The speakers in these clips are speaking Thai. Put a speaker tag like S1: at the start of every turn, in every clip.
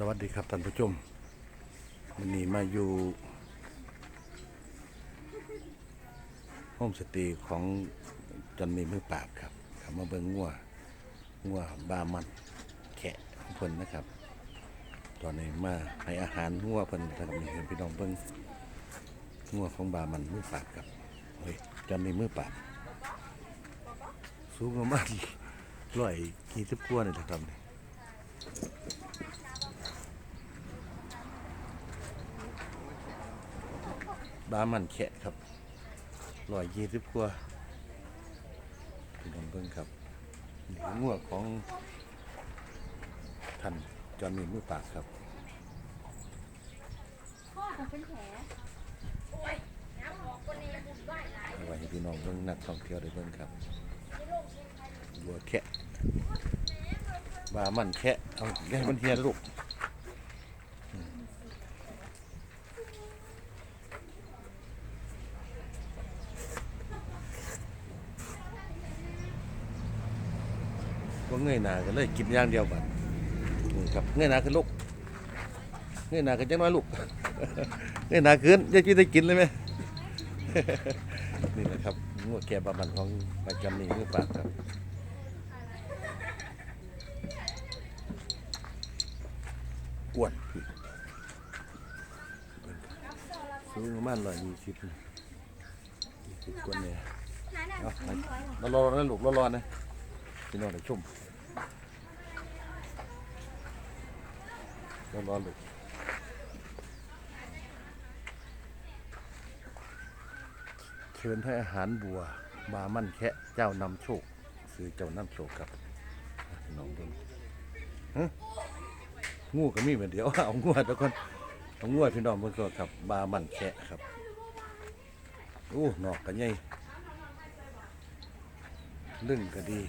S1: สวัสดีครับท่านผู้ชมวันนี้มาอยู่โฮมสตย์ของจันมีมือปราบครับขับมาเบิ่งงัวงัวบามันแขะของเพิ่นนะครับ ตอนนี้มาให้อาหารงัวเพิ่นนะครับนี่เห็นพี่น้องเบิ่งงัวของบามันมือปราบครับเฮ้ยจันมีมือปราบสูงประมาณร้อยกี่สิบกว่านี่แหละครับนี่ บามันแขะครับร้อยยี่สิบกว่าพี่น้องเบิ่งครับนี่คืองวกของท่านจอห์นนี่มือปรากครับ
S2: พ่อเขาเป็นแผล
S1: เอาไว้ให้พี่น้องเบิ่งนักท่องเที่ยวได้เบิ่งครับวัวแขะบามันแขะเอาให้มันเฮียลูก ก็เงยหน้ากันเลยกินอย่างเดียวบัดนี่ครับเงยหน้าขึ้นลูกเงยหน้ากันจังน้อยลูกเงยหน้าขึ้นจะกินได้กินเลยไหมนี่นะครับงวดแก่บามันของประจำนี่มือปากครับอ้วนสูงประมาณร้อยยี่สิบยี่สิบกว่าเนี่ยเอา
S2: ร้อยหรอ
S1: นะลูกรอรอนะพี่น้องได้ชุ่ม รอรอลูกเชิญให้อาหารบัวบามั่นแคะเจ้านำโชค ซื้อเจ้านำโชคครับน้องเบิ่งฮะงูก็มีเหมือนเดียว เอางูทุกคนเอางูพี่น้องเบิ่งก็ครับบามั่นแคะครับโอ้หนอกกันใหญ่ลึ่งก็ดี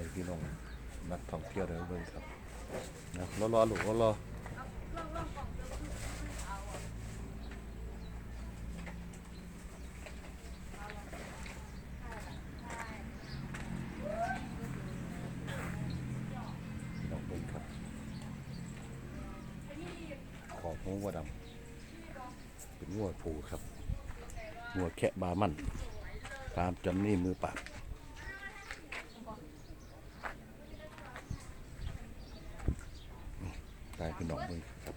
S1: เอาไว้พี่น้องนักท่องเที่ยวเดินเบิ่งครับนะรอรอลูกรอรอของเบิ่งครับขอบหูวัวดำเป็นงัวผูครับหัวแคะบามันตามจอนนี่มือปาบตาย พี่น้องมือครับ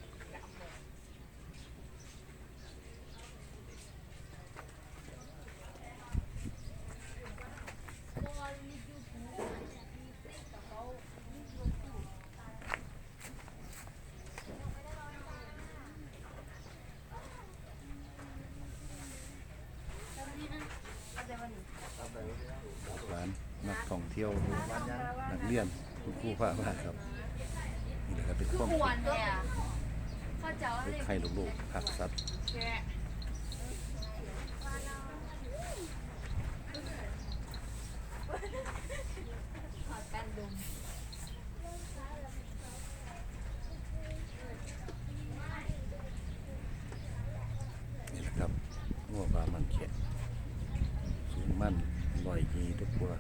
S1: ร้านนักท่องเที่ยวนักเรียนคุณครูพระมาครับ เป็นข้อม
S2: ควรเนี่ยพ่อเจ้า
S1: เป็
S2: เล
S1: น
S2: ย
S1: ไข่ลูกๆผักสัตว์
S2: แกะถอดกันดม
S1: นี่แหละครับงัวบามันแขะสูงมั่นลอยยีทุกตัว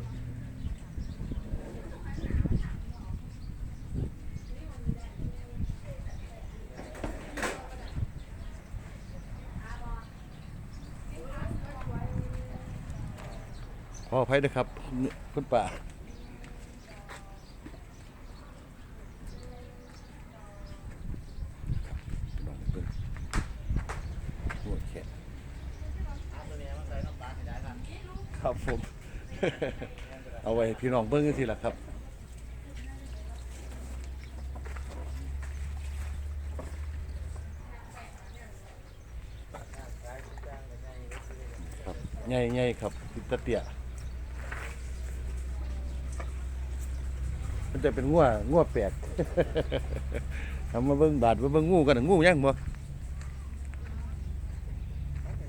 S1: ออภัยนะครับ คุณป่าพี่น้องเพิ่นหัวแขะครับผม เอาไว้พี่น้องเบิ้งกันทีละครับครับใหญ่ๆครับพิตาเตียมัน จะเป็นงัวงัวแปลกทำมาเบิ่งบาดมาเบิ่งงูกันนะงูยังบ่
S3: อ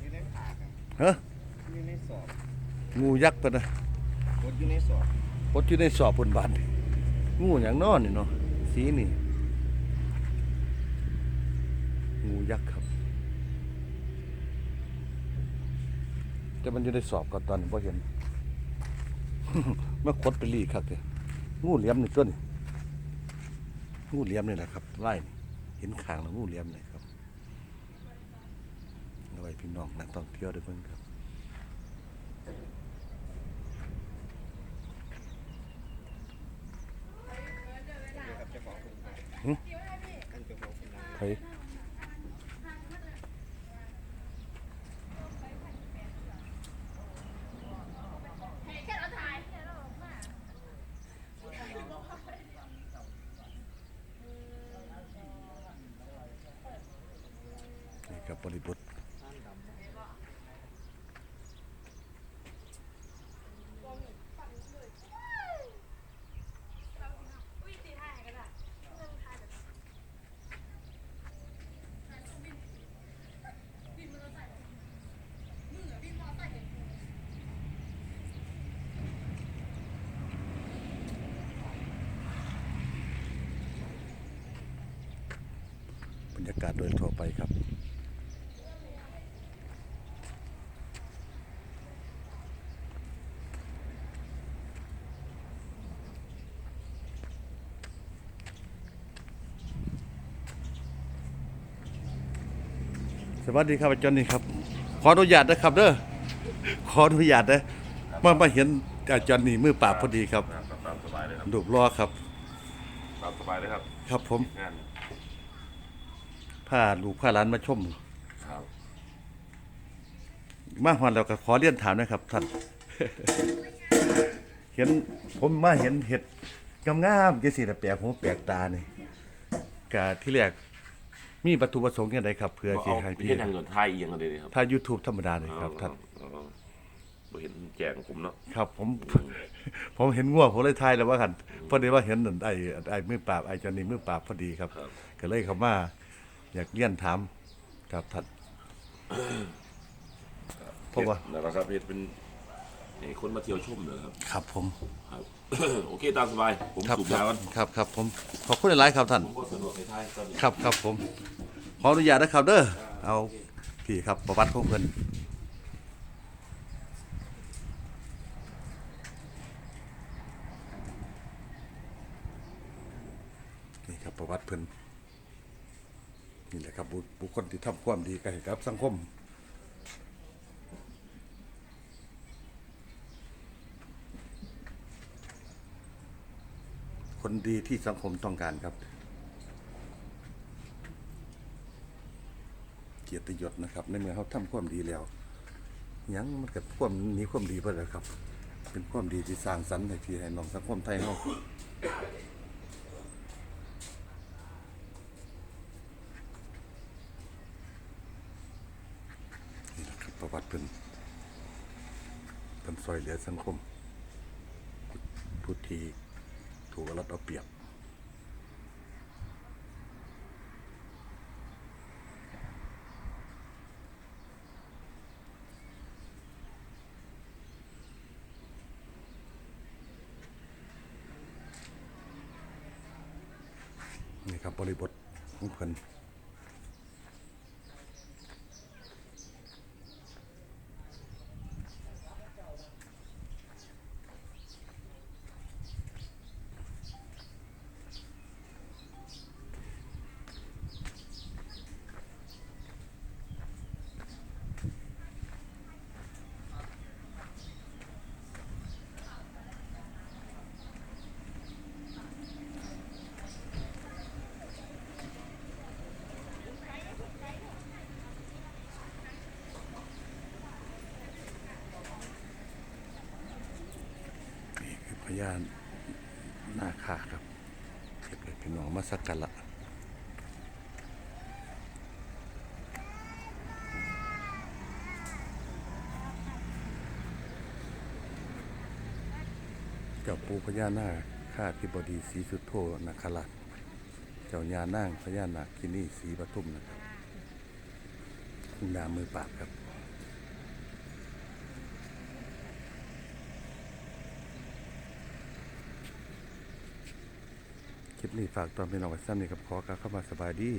S3: ยู่ในผากอะ
S1: ฮะ
S3: อยู่ในสอบ
S1: งูยักษ์ปะนะ
S3: กดอยู่ในสอบ
S1: พดอยู่ในสอบบนบานนี่งูอย่างนอนนี่เนาะสีนี่งูยักษ์ครับแต่มันอยู่ในสอบก่อนตอนนี้พอเห็นมาคดไปรีครับเลย งูเหลี่ยมนี่ตัวนี้งูเหลี่ยมนี่แหละครับไล่เห็นขางแล้วงูเหลี่ยมเลยครับเอาไว้พี่น้องนักท่องเที่ยวได้เพิ่งครับ
S3: ครับเจ้า ค
S1: รับบริบทบรรยากาศโดยทั่วไปครับ สวัสดีครับอาจารย์นี่ครับ ขออนุญาตนะครับเด้อขออนุญาตนะมามาเห็นอาจารย์นี่มือปราบพอดีครับ
S4: ครับตามสบายเลยครับ
S1: ดูบล้อครับ
S4: ตามสบายเลยครับ
S1: ครับผม
S4: งาน
S1: พาลูกพาหลานมาชม
S4: ครับ
S1: มาฮอนแล้วก็ขอเรียนถามนะครับท่าน เห็นผมมาเห็นเห็ดงามๆจังซี่น่ะแปลกหูแปลกตานี่กะที่แรก มีวัตถุประสงค์อย่างไรครับ เพื่อ
S4: เอา
S1: สิให้
S4: พี่
S1: พี่
S4: เห็นทางเงินไทยเอียงกันเลยครับ
S1: ถ้า YouTube ธรรมดาเลยครับท่าน
S4: อ๋อบ่เห็นแจงผมเนาะ
S1: ครับผม ผมเห็นงัวผมเลยทายแล้วว่ากันพอดีว่าเห็นนั่นไอ้ไอ้มือปราบไอ้เจานี่มือปราบพอดีครับ
S4: ครับ
S1: ก็เลยเขามาอยากเรียนถามครับท่านเพราะว่า
S4: นั่นแหละครับเฮ็ดเป็น ให้คนมาเที่ยวชมเลยครับ
S1: ครับผม
S4: ครับ โอเคตามสบาย ผม
S1: ครับ
S4: สูบ
S1: ครั
S4: ยา
S1: บ
S4: กัน
S1: ครับครับผมขอบคุณหลายๆครับท่าน
S4: ผมก็สะดวกในไทยตอนนี้
S1: ครับครับผม ขออนุญาตนะครับเด้อเอาพี่ครับประวัติของเพิ่นนี่ครับประวัติเพิ่นนี่แหละครับบุบุคคลที่ทำความดีกับกับสังคม คนดีที่สังคมต้องการครับ เกียรติยศนะครับ ในเมื่อเขาทำความดีแล้วยังมันกับความนี้ความดีเพื่ออะไรครับ เป็นความดีที่สร้างสรรค์ให้พี่ให้น้องสังคมไทยเขาประวัติเป็นเป็นซอยเหลือสังคมผู้ที่ ถูกรัดเอาเปรียบนี่ครับบริบทของเพิ่น ญานาคาครับเก็บเลยพี่น้องมาสักกันละกับปูพญานาคข้าธิบดีศรีสุดโธนาคราชเจ้าญานั่งพญานาคกินีศรีปทุมนะครับคุณดามือปราบครับ ลิปนี้ฝากตอนพี่น้องไว้ซ้ำนี่กับขอกล่าเข้ามาสบายดี